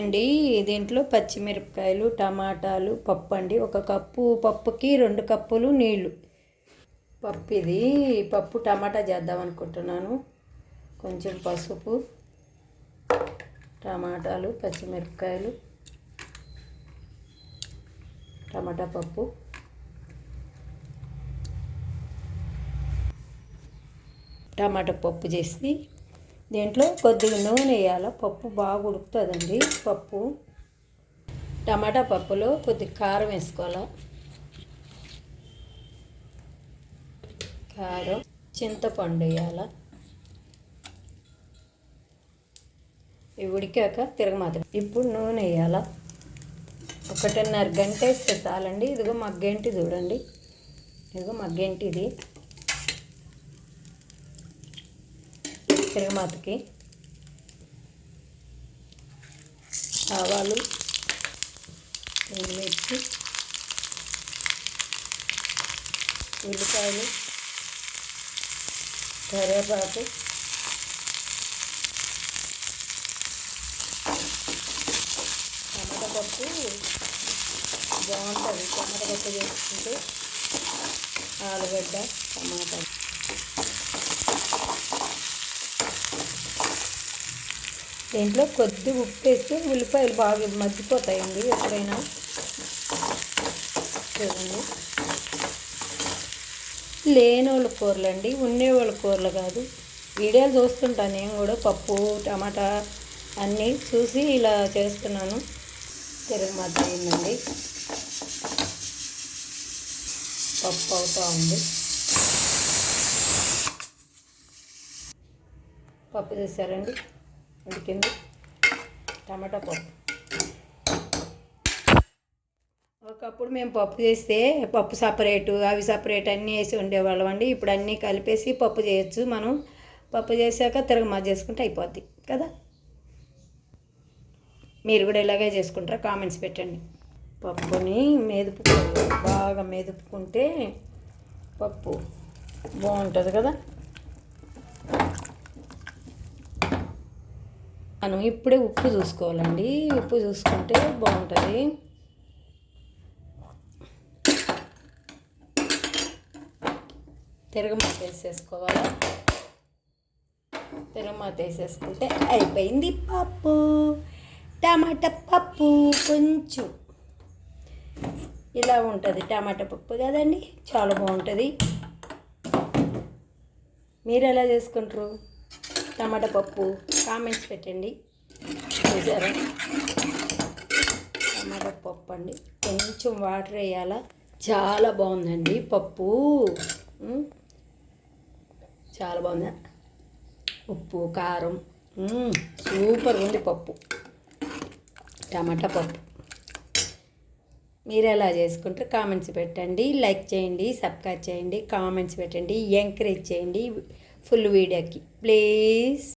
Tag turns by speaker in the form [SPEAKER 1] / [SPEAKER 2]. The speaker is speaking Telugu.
[SPEAKER 1] అండి దీంట్లో పచ్చిమిరపకాయలు టమాటాలు పప్పు అండి. ఒక కప్పు పప్పుకి రెండు కప్పులు నీళ్ళు పప్పు ఇది పప్పు టమాటా చేద్దాం అనుకుంటున్నాను. కొంచెం పసుపు టమాటాలు పచ్చిమిరపకాయలు టమాటా పప్పు. టమాటా పప్పు చేసి దీంట్లో కొద్దిగా నూనె వేయాలి? పప్పు బాగా ఉడుకుతుందండి. పప్పు. టమాటా పప్పులో కొద్దిగా కారం వేసుకోవాలి? కారం. చింతపండు వేయాలి? ఇవి ఉడికాక తిరగమాత. ఇప్పుడు నూనె వేయాల? ఒకటిన్నర గంట వేస్తే చాలండి. ఇదిగో మగ్గేంటి చూడండి. ఇదిగో మగ్గేంటి ఇది? తిరగమాతకి ఆవాలు ఎండుమిర్చి ఉల్లిపాయలు కరివేపాకు టమాటా పప్పు బాగుంటుంది. టమాటా పప్పు చేసుకుంటే ఆలుగడ్డ టమాటా దీంట్లో కొద్ది ఉప్పు వేస్తే ఉల్లిపాయలు బాగా మగ్గిపోతాయండి ఎప్పుడైనా. చూడండి. లేని వాళ్ళ కూరలు అండి ఉండేవాళ్ళ కూరలు కాదు. వీడియోలు చూస్తుంటాను నేను కూడా పప్పు టమాటా అన్నీ చూసి ఇలా చేస్తున్నాను. తిరగమాత అయిందండి. పప్పు అవుతూ ఉంది. పప్పు చేశారండి. ఉడికింది. టమాటా పప్పు. ఒకప్పుడు మేము పప్పు చేస్తే పప్పు సపరేటు అవి సపరేట్ అన్నీ వేసి ఉండేవాళ్ళం అండి. ఇప్పుడు అన్నీ కలిపేసి పప్పు చేయొచ్చు. మనం పప్పు చేశాక తిరగమా చేసుకుంటే అయిపోద్ది కదా? మీరు కూడా ఇలాగే చేసుకుంటారా? కామెంట్స్ పెట్టండి. పప్పుని మెదుపుకోవాలి బాగా మెదుపుకుంటే పప్పు బాగుంటుంది కదా? మనం ఇప్పుడే ఉప్పు చూసుకోవాలండి. ఉప్పు చూసుకుంటే బాగుంటుంది. తిరగమాత వేసేసుకోవాలి? తిరగమాత వేసేసుకుంటే అయిపోయింది పప్పు. టమాటా పప్పు కొంచెం. ఇలా ఉంటుంది టమాటా పప్పు కదండి. చాలా బాగుంటుంది. మీరు ఎలా చేసుకుంటారు? టమాటా పప్పు కామెంట్స్ పెట్టండి. చూసారా? టమాటా పప్పు అండి. కొంచెం వాటర్ వేయాలా? చాలా బాగుందండి పప్పు. చాలా బాగుంది. ఉప్పు కారం. సూపర్ ఉంది పప్పు. టమాటా పప్పు. మీరు ఎలా చేసుకుంటారు కామెంట్స్ పెట్టండి. లైక్ చేయండి సబ్స్క్రైబ్ చేయండి కామెంట్స్ పెట్టండి ఎంకరేజ్ చేయండి. ఫుల్ వీడియోకి ప్లీజ్